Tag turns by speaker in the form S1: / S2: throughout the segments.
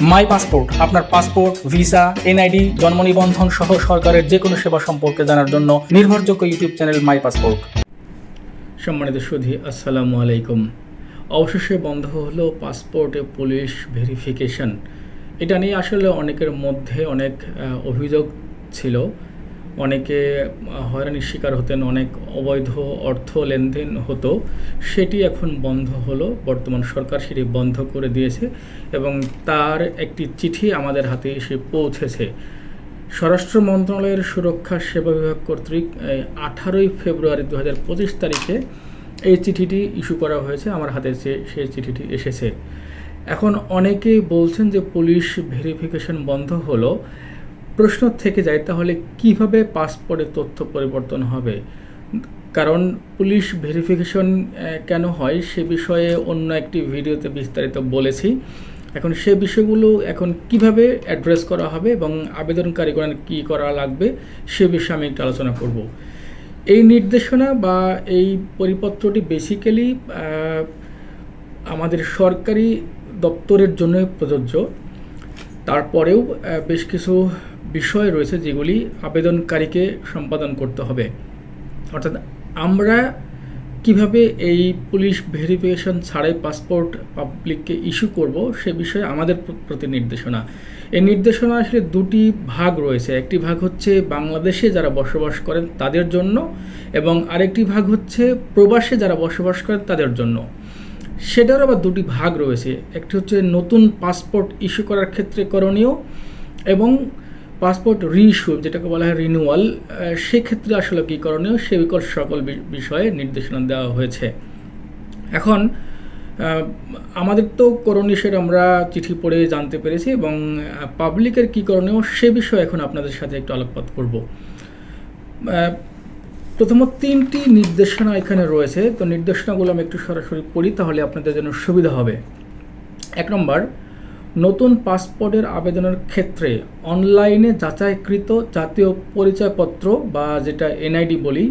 S1: মাই passport, আপনার passport, visa, NID, জন্ম নিবন্ধন সহ সরকারের যে কোনো সেবা সম্পর্কে জানার জন্য নির্ভরযোগ্য ইউটিউব চ্যানেল মাই পাসপোর্ট। সম্মানিত সুধী, আসসালামু আলাইকুম। অবশেষে বন্ধ হলো পাসপোর্টে পুলিশ ভেরিফিকেশন। এটা নিয়ে আসলে অনেকের মধ্যে অনেক অভিযোগ ছিল। অনেকে হয়রানির শিকার হতেন, অনেক অবৈধ অর্থ লেনদেন হতো, সেটি এখন বন্ধ হলো, বর্তমান সরকার সেটি বন্ধ করে দিয়েছে এবং তার একটি চিঠি আমাদের হাতে এসে পৌঁছেছে। স্বরাষ্ট্র মন্ত্রণালয়ের সুরক্ষা সেবা বিভাগ কর্তৃক আঠারোই ফেব্রুয়ারি দু হাজার পঁচিশ তারিখে এই চিঠিটি ইস্যু করা হয়েছে, আমার হাতে সেই চিঠিটি এসেছে। এখন অনেকেই বলছেন যে পুলিশ ভেরিফিকেশন বন্ধ হলো প্রশ্ন থেকে যায়, তাহলে কীভাবে পাসপোর্টের তথ্য পরিবর্তন হবে? কারণ পুলিশ ভেরিফিকেশন কেন হয় সে বিষয়ে অন্য একটি ভিডিওতে বিস্তারিত বলেছি। এখন সে বিষয়গুলো এখন কীভাবে অ্যাড্রেস করা হবে এবং আবেদনকারীগণ কী করা লাগবে, সে বিষয়ে আমি একটু আলোচনা করব। এই নির্দেশনা বা এই পরিপত্রটি বেসিক্যালি আমাদের সরকারি দপ্তরের জন্য প্রযোজ্য। তারপরেও বেশ কিছু বিষয় রয়েছে যেগুলি আবেদনকারীকে সম্পাদন করতে হবে। অর্থাৎ আমরা কীভাবে এই পুলিশ ভেরিফিকেশন ছাড়াই পাসপোর্ট পাবলিককে ইস্যু করব সে বিষয়ে আমাদের প্রতি নির্দেশনা এই নির্দেশনা আসলে দুটি ভাগ রয়েছে। একটি ভাগ হচ্ছে বাংলাদেশে যারা বসবাস করেন তাদের জন্য এবং আরেকটি ভাগ হচ্ছে প্রবাসে যারা বসবাস করেন তাদের জন্য। সেটার আবার দুটি ভাগ রয়েছে। একটি হচ্ছে নতুন পাসপোর্ট ইস্যু করার ক্ষেত্রে করণীয় এবং পাসপোর্ট রিইস্যু যেটাকে বলা হয় রিনিউয়াল সেক্ষেত্রে আসলে কী করণীয়? সে বিকল, সকল বিষয়ে নির্দেশনা দেওয়া হয়েছে। এখন আমাদের তো করণীয় সেটা আমরা চিঠি পড়ে জানতে পেরেছি এবং পাবলিকের কী করণীয় সে বিষয়ে এখন আপনাদের সাথে একটু আলোকপাত করব। প্রথমত তিনটি নির্দেশনা এখানে রয়েছে। তো নির্দেশনাগুলো আমি একটু সরাসরি পড়ি, তাহলে আপনাদের জন্য সুবিধা হবে। এক নম্বর নতুন পাসপোর্টের আবেদনের ক্ষেত্রে অনলাইনে যাচাইকৃত জাতীয় পরিচয়পত্র বা যেটা এনআইডি বলি,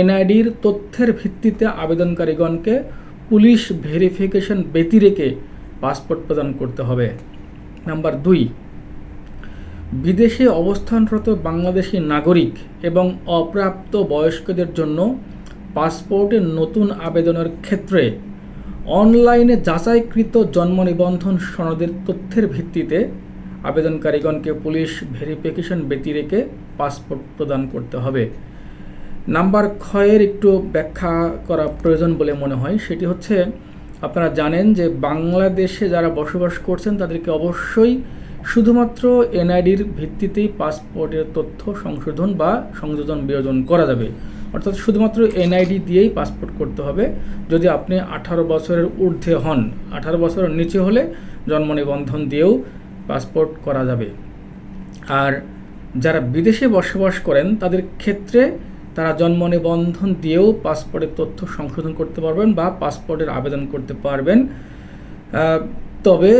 S1: এনআইডির তথ্যের ভিত্তিতে আবেদনকারীগণকে পুলিশ ভেরিফিকেশন ব্যতিরেকে পাসপোর্ট প্রদান করতে হবে। নাম্বার দুই, বিদেশে অবস্থানরত বাংলাদেশি নাগরিক এবং অপ্রাপ্ত বয়স্কদের জন্য পাসপোর্টের নতুন আবেদনের ক্ষেত্রে অনলাইনে যাচাইকৃত জন্ম নিবন্ধন সনদের তথ্যের ভিত্তিতে আবেদনকারীগণকে পুলিশ ভেরিফিকেশন ব্যতিরেকে পাসপোর্ট প্রদান করতে হবে। নাম্বার ক্ষয়ের একটু ব্যাখ্যা করা প্রয়োজন বলে মনে হয়। সেটি হচ্ছে, আপনারা জানেন যে বাংলাদেশে যারা বসবাস করছেন, তাদেরকে অবশ্যই শুধুমাত্র এনআইডির ভিত্তিতেই পাসপোর্টের তথ্য সংশোধন বা সংযোজন বিয়োজন করা যাবে। অর্থাৎ শুধুমাত্র এনআইডি দিয়েই পাসপোর্ট করতে হবে। যদি আপনি আঠারো বছরের ঊর্ধ্বে হন, আঠারো বছরের নিচে হলে জন্ম নিবন্ধন দিয়েও পাসপোর্ট করা যাবে। আর যারা বিদেশে বসবাস করেন, তাদের ক্ষেত্রে তারা জন্ম নিবন্ধন দিয়েও পাসপোর্টের তথ্য সংশোধন করতে পারবেন বা পাসপোর্টের আবেদন করতে পারবেন। তবে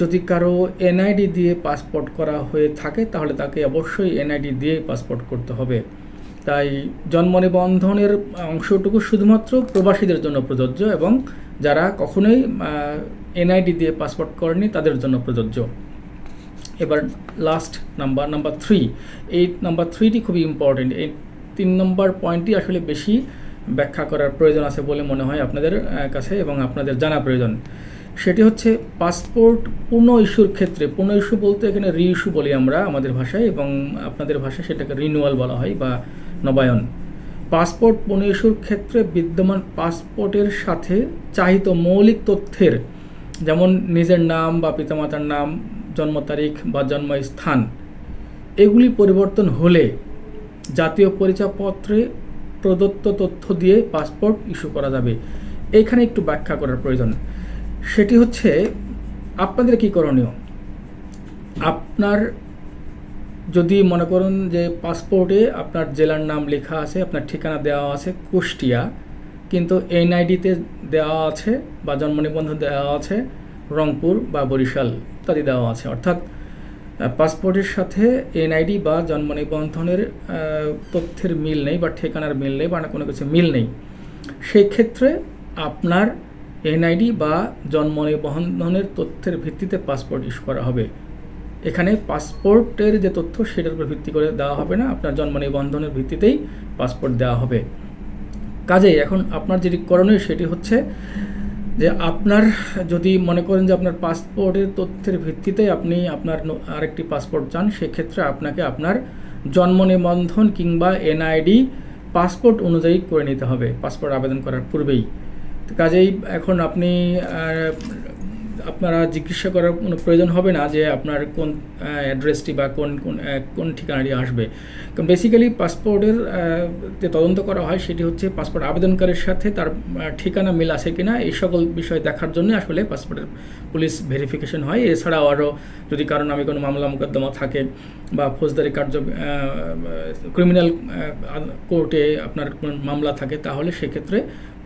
S1: যদি কারও এনআইডি দিয়ে পাসপোর্ট করা হয়ে থাকে, তাহলে তাকে অবশ্যই এনআইডি দিয়ে পাসপোর্ট করতে হবে। তাই জন্ম নিবন্ধনের অংশটুকু শুধুমাত্র প্রবাসীদের জন্য প্রযোজ্য এবং যারা কখনোই এনআইডি দিয়ে পাসপোর্ট করেনি তাদের জন্য প্রযোজ্য। এবার লাস্ট নাম্বার নাম্বার থ্রি এই নাম্বার থ্রিটি খুবই ইম্পর্টেন্ট এই তিন নম্বর পয়েন্টটি আসলে বেশি ব্যাখ্যা করার প্রয়োজন আছে বলে মনে হয় আপনাদের কাছে এবং আপনাদের জানা প্রয়োজন। সেটি হচ্ছে পাসপোর্ট পুনঃ ইস্যুর ক্ষেত্রে, পুনঃ ইস্যু বলতে এখানে রি ইস্যু বলি আমরা আমাদের ভাষায় এবং আপনাদের ভাষায় সেটাকে রিনিউয়াল বলা হয় বা নবায়ন। পাসপোর্ট পুনঃ ইস্যুর ক্ষেত্রে বিদ্যমান পাসপোর্টের সাথে চাহিত মৌলিক তথ্যের, যেমন নিজের নাম বা পিতামাতার নাম, জন্ম তারিখ বা জন্মস্থান, এগুলি পরিবর্তন হলে জাতীয় পরিচয়পত্রে প্রদত্ত তথ্য দিয়ে পাসপোর্ট ইস্যু করা যাবে। এখানে একটু ব্যাখ্যা করার প্রয়োজন। সেটি হচ্ছে, আপনাদের কী করণীয়? আপনার যদি মনে করুন যে পাসপোর্টে আপনার জেলার নাম লেখা আছে, আপনার ঠিকানা দেওয়া আছে কুষ্টিয়া, কিন্তু এনআইডিতে দেওয়া আছে বা জন্ম নিবন্ধন দেওয়া আছে রংপুর বা বরিশাল ইত্যাদি দেওয়া আছে। অর্থাৎ পাসপোর্টের সাথে এনআইডি বা জন্ম নিবন্ধনের তথ্যের মিল নেই বা ঠিকানার মিল নেই বা কোনো কিছু মিল নেই। সেই ক্ষেত্রে আপনার এনআইডি বা জন্ম নিবন্ধনের তথ্যের ভিত্তিতে পাসপোর্ট ইস্যু করা হবে। এখানে পাসপোর্টের যে তথ্য সেটার উপর ভিত্তি করে দেওয়া হবে না। আপনার জন্ম নিবন্ধনের ভিত্তিতেই পাসপোর্ট দেওয়া হবে। কাজেই এখন আপনার যেটি করণীয় সেটি হচ্ছে যে আপনার যদি মনে করেন যে আপনার পাসপোর্টের তথ্যের ভিত্তিতে আপনি আপনার আরেকটি পাসপোর্ট চান, সেক্ষেত্রে আপনাকে আপনার জন্ম নিবন্ধন কিংবা এনআইডি পাসপোর্ট অনুযায়ী করে নিতে হবে, পাসপোর্ট আবেদন করার পূর্বেই। কাজেই এখন আপনি আপনারা জিজ্ঞাসা করার কোনো প্রয়োজন হবে না যে আপনার কোন অ্যাড্রেসটি বা কোন কোন কোন ঠিকানাটি আসবে। কারণ বেসিক্যালি পাসপোর্টের যে তদন্ত করা হয় সেটি হচ্ছে পাসপোর্ট আবেদনকারীর সাথে তার ঠিকানা মিল আছে কি না এই সকল বিষয় দেখার জন্য আসলে পাসপোর্টের পুলিশ ভেরিফিকেশন হয়। এছাড়াও আরও যদি কারও নামে কোনো মামলা মোকদ্দমা থাকে বা ফৌজদারি কার্য ক্রিমিনাল কোর্টে আপনার কোনো মামলা থাকে তাহলে সেক্ষেত্রে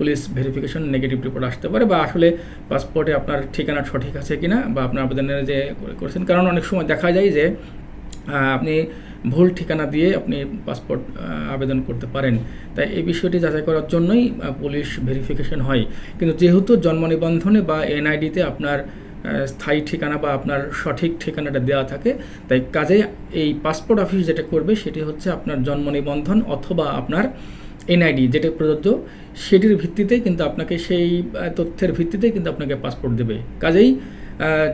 S1: পুলিশ ভেরিফিকেশন নেগেটিভ রিপোর্ট আসতে পারে বা আসলে পাসপোর্টে আপনার ঠিকানা সঠিক আছে কিনা বা আপনার আবেদনের যে করেছেন। কারণ অনেক সময় দেখা যায় যে আপনি ভুল ঠিকানা দিয়ে আপনি পাসপোর্ট আবেদন করতে পারেন। তাই এই বিষয়টি যাচাই করার জন্যই পুলিশ ভেরিফিকেশন হয়। কিন্তু যেহেতু জন্ম নিবন্ধনে বা এনআইডিতে আপনার স্থায়ী ঠিকানা বা আপনার সঠিক ঠিকানাটা দেওয়া থাকে, তাই কাজে এই পাসপোর্ট অফিস যেটা করবে সেটি হচ্ছে আপনার জন্ম নিবন্ধন অথবা আপনার এনআইডি যেটা প্রযোজ্য, সেটির ভিত্তিতে কিন্তু আপনাকে সেই তথ্যের ভিত্তিতে কিন্তু আপনাকে পাসপোর্ট দেবে। কাজেই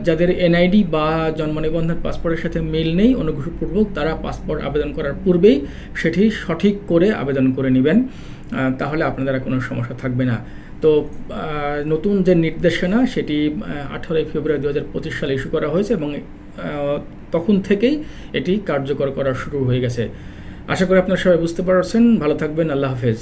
S1: যাদের এনআইডি বা জন্ম নিবন্ধন পাসপোর্টের সাথে মিল নেই, অনুগ্রহপূর্বক তারা পাসপোর্ট আবেদন করার পূর্বেই সেটি সঠিক করে আবেদন করে নেবেন। তাহলে আপনাদের কোনো সমস্যা থাকবে না। তো নতুন যে নির্দেশনা, সেটি আঠারোই ফেব্রুয়ারি দু হাজার পঁচিশ সালে ইস্যু করা হয়েছে এবং তখন থেকেই এটি কার্যকর করা শুরু হয়ে গেছে। আশা করি আপনারা সবাই বুঝতে পারছেন। ভালো থাকবেন আল্লাহ হাফেজ।